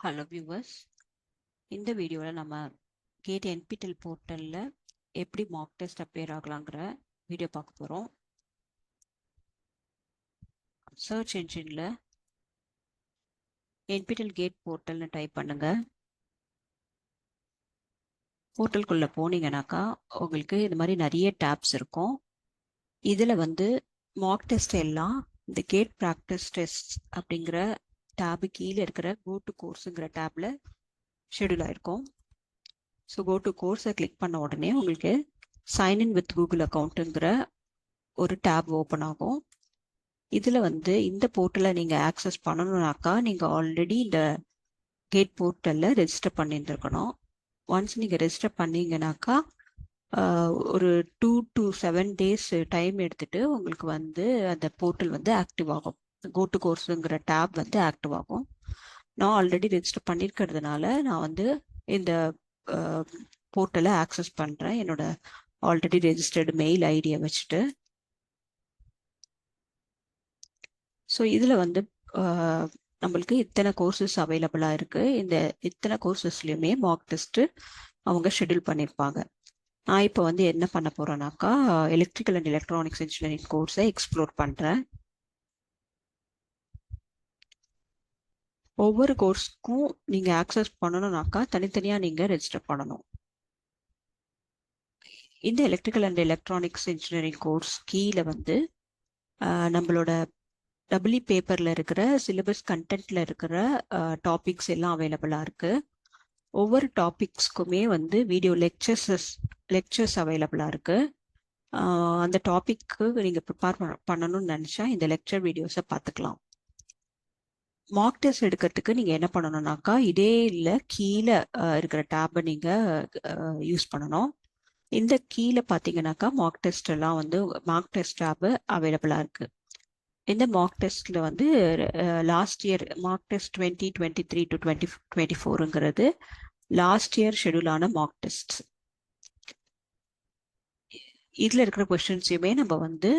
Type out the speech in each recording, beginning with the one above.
Hello viewers இந்த வீடியோவில் நம்ம கேட் என்பிடெல் போர்ட்டலில் எப்படி மார்க் டெஸ்ட் அப்பேர் ஆகலாங்கிற வீடியோ பார்க்க போகிறோம் சர்ச் என்ஜினில் என்பிடெல் கேட் போர்ட்டல்னு டைப் பண்ணுங்கள் போர்ட்டலுக்குள்ளே போனீங்கன்னாக்கா உங்களுக்கு இந்த மாதிரி நிறைய டேப்ஸ் இருக்கும். இதில் வந்து மார்க் டெஸ்ட் எல்லாம் இந்த கேட் ப்ராக்டிஸ் டெஸ்ட் அப்படிங்கிற டேபு கீழே இருக்கிற கோ டு கோர்ஸுங்கிற டேப்ல ஷெடியூல் ஆயிருக்கும். ஸோ கோ டு கோர்ஸை கிளிக் பண்ண உடனே உங்களுக்கு சைன்இன் வித் கூகுள் அக்கௌண்ட்டுங்கிற ஒரு டேப் ஓப்பன் ஆகும். இதில் வந்து இந்த போர்ட்டலை நீங்கள் ஆக்சஸ் பண்ணணுன்னாக்கா நீங்கள் ஆல்ரெடி இந்த கேட் போர்ட்டலில் ரெஜிஸ்டர் பண்ணியிருந்துருக்கணும். ஒன்ஸ் நீங்கள் ரெஜிஸ்டர் பண்ணீங்கன்னாக்கா ஒரு two to seven days time எடுத்துட்டு உங்களுக்கு வந்து அந்த போர்ட்டல் வந்து ஆக்டிவ் ஆகும். கோ டு கோர்ஸுங்கிற டேப் வந்து ஆக்டிவ் ஆகும். நான் ஆல்ரெடி ரெஜிஸ்டர் பண்ணியிருக்கிறதுனால நான் வந்து இந்த போர்ட்டலை ஆக்சஸ் பண்ணுறேன் என்னோட ஆல்ரெடி ரெஜிஸ்டர்டு மெயில் ஐடியை வச்சுட்டு. ஸோ இதில் வந்து நம்மளுக்கு இத்தனை கோர்சஸ் அவைலபிளாக இருக்குது இந்த இத்தனை கோர்சஸ்லையுமே மார்க் டெஸ்ட்டு அவங்க ஷெடியூல் பண்ணியிருப்பாங்க நான் இப்போ வந்து என்ன பண்ண போகிறேன்னாக்கா எலக்ட்ரிக்கல் அண்ட் எலக்ட்ரானிக்ஸ் இன்ஜினியரிங் கோர்ஸை எக்ஸ்ப்ளோர் பண்ணுறேன் ஒவ்வொரு கோர்ஸ்க்கும் நீங்கள் ஆக்சஸ் பண்ணணும்னாக்கா தனித்தனியாக நீங்கள் ரெஜிஸ்டர் பண்ணணும். இந்த electrical and electronics engineering course கீழே வந்து நம்மளோட டபுள் பேப்பரில் இருக்கிற சிலபஸ் கண்டென்ட்டில் இருக்கிற டாபிக்ஸ் எல்லாம் அவைலபிளாக இருக்குது ஒவ்வொரு டாபிக்ஸ்க்குமே வந்து வீடியோ லெக்சர்ஸஸ் லெக்சர்ஸ் அவைலபிளாக இருக்குது அந்த டாபிக்கு நீங்கள் ப்ரிப்பேர் பண்ணணும்னு நினச்சா இந்த லெக்சர் வீடியோஸை பார்த்துக்கலாம். மார்க் டெஸ்ட் எடுக்கிறதுக்கு நீங்கள் என்ன பண்ணணும்னாக்கா இதே இல்லை கீழே இருக்கிற டேப்பை நீங்கள் யூஸ் பண்ணணும். இந்த கீழே பார்த்தீங்கன்னாக்கா மார்க் டெஸ்ட் எல்லாம் வந்து மார்க் டெஸ்ட் டேப்பு அவைலபிளாக இருக்குது இந்த மார்க் டெஸ்ட்டில் வந்து last year mock test twenty twenty three to twenty twenty ஃபோருங்கிறது last year ஷெடியூலான மார்க் டெஸ்ட் இதில் இருக்கிற கொஷின்ஸையுமே நம்ம வந்து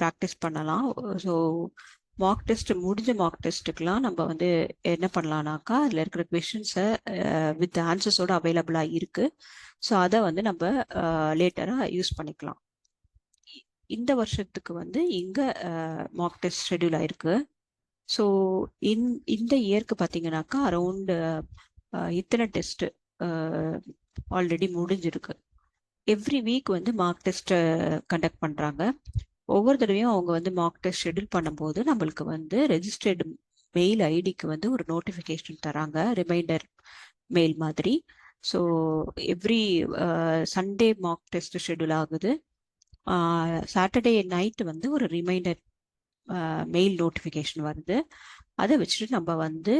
ப்ராக்டிஸ் பண்ணலாம். ஸோ மார்க் டெஸ்ட் முடிஞ்ச மார்க் டெஸ்ட்டுக்கெலாம் நம்ம வந்து என்ன பண்ணலாம்னாக்கா அதில் இருக்கிற கொஷின்ஸை வித் ஆன்சர்ஸோட அவைலபிளாக இருக்குது ஸோ அதை வந்து நம்ம லேட்டராக யூஸ் பண்ணிக்கலாம். இந்த வருஷத்துக்கு வந்து இங்கே மார்க் டெஸ்ட் ஷெடியூல் ஆயிருக்கு ஸோ இன் இந்த இயர்க்கு பார்த்தீங்கன்னாக்கா அரவுண்டு இத்தனை டெஸ்ட்டு ஆல்ரெடி முடிஞ்சிருக்கு. எவ்ரி வீக் வந்து மார்க் டெஸ்ட்டை கண்டக்ட் பண்ணுறாங்க ஒவ்வொரு தடவையும் அவங்க வந்து மார்க் டெஸ்ட் ஷெடியூல் பண்ணும்போது நம்மளுக்கு வந்து ரெஜிஸ்டர்டு மெயில் ஐடிக்கு வந்து ஒரு நோட்டிஃபிகேஷன் தராங்க ரிமைண்டர் மெயில் மாதிரி. So every Sunday mock test schedule ஆகுது. சாட்டர்டே நைட்டு வந்து ஒரு ரிமைண்டர் மெயில் நோட்டிஃபிகேஷன் வருது. அதை வச்சுட்டு நம்ம வந்து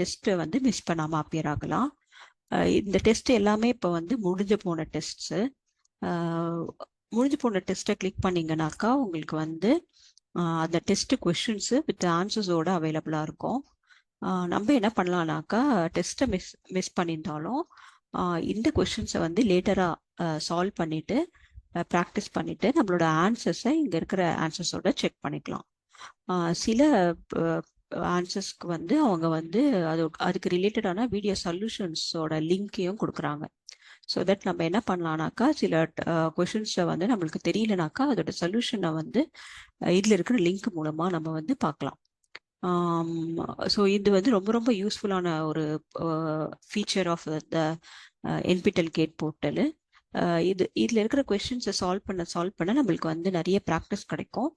டெஸ்ட்டை வந்து மிஸ் பண்ணாமல் அப்பியர் ஆகலாம். இந்த டெஸ்ட் எல்லாமே இப்போ வந்து முடிஞ்சு போன டெஸ்ட்ஸு முடிஞ்சு போன டெஸ்ட்டை கிளிக் பண்ணிங்கனாக்கா உங்களுக்கு வந்து அந்த டெஸ்ட் கொஷின்ஸு வித் ஆன்சர்ஸோட அவைலபிளாக இருக்கும். நம்ம என்ன பண்ணலான்னாக்கா டெஸ்ட்டை மிஸ் மிஸ் பண்ணியிருந்தாலும் இந்த கொஷின்ஸை வந்து லேட்டராக சால்வ் பண்ணிவிட்டு ப்ராக்டிஸ் பண்ணிவிட்டு நம்மளோட ஆன்சர்ஸை இங்கே இருக்கிற ஆன்சர்ஸோட செக் பண்ணிக்கலாம். சில ஆன்சர்ஸ்க்கு வந்து அவங்க வந்து அது அதுக்கு ரிலேட்டடான வீடியோ சொல்யூஷன்ஸோட லிங்க்கையும் கொடுக்குறாங்க. ஸோ தட் நம்ம என்ன பண்ணலாம்னாக்கா சில கொஷின்ஸை வந்து நம்மளுக்கு தெரியலனாக்கா அதோட சொல்யூஷனை வந்து இதில் இருக்கிற லிங்க் மூலமாக நம்ம வந்து பார்க்கலாம். ஸோ இது வந்து ரொம்ப ரொம்ப யூஸ்ஃபுல்லான ஒரு feature of the NPTEL GATE portal இது இதில் இருக்கிற கொஷின்ஸை சால்வ் பண்ண சால்வ் பண்ண நம்மளுக்கு வந்து நிறைய ப்ராக்டிஸ் கிடைக்கும்.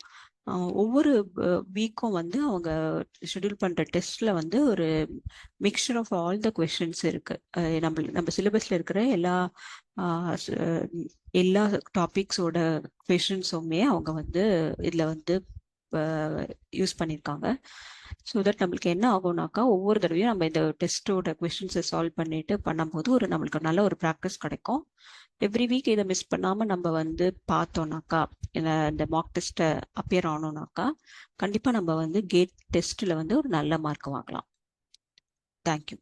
ஒவ்வொரு வீக்கும் வந்து அவங்க ஷெடியூல் பண்ணுற டெஸ்ட்டில் வந்து ஒரு mixture of all the questions இருக்குது நம்ம நம்ம சிலபஸில் இருக்கிற எல்லா எல்லா டாபிக்ஸோட கொஷின்ஸுமே அவங்க வந்து இதில் வந்து யூஸ் பண்ணியிருக்காங்க ஸோ தட் நம்மளுக்கு என்ன ஆகும்னாக்கா ஒவ்வொரு தடவையும் நம்ம இந்த டெஸ்ட்டோட கொஷின்ஸை சால்வ் பண்ணிட்டு பண்ணும்போது ஒரு நம்மளுக்கு நல்ல ஒரு ப்ராக்டிஸ் கிடைக்கும். எவ்ரி வீக் இதை மிஸ் பண்ணாமல் நம்ம வந்து பார்த்தோம்னாக்கா இந்த மார்க் டெஸ்ட்டை அப்பியர் ஆனோம்னாக்கா கண்டிப்பாக நம்ம வந்து கேட் டெஸ்ட்டில் வந்து ஒரு நல்ல மார்க் வாங்கலாம். தேங்க்யூ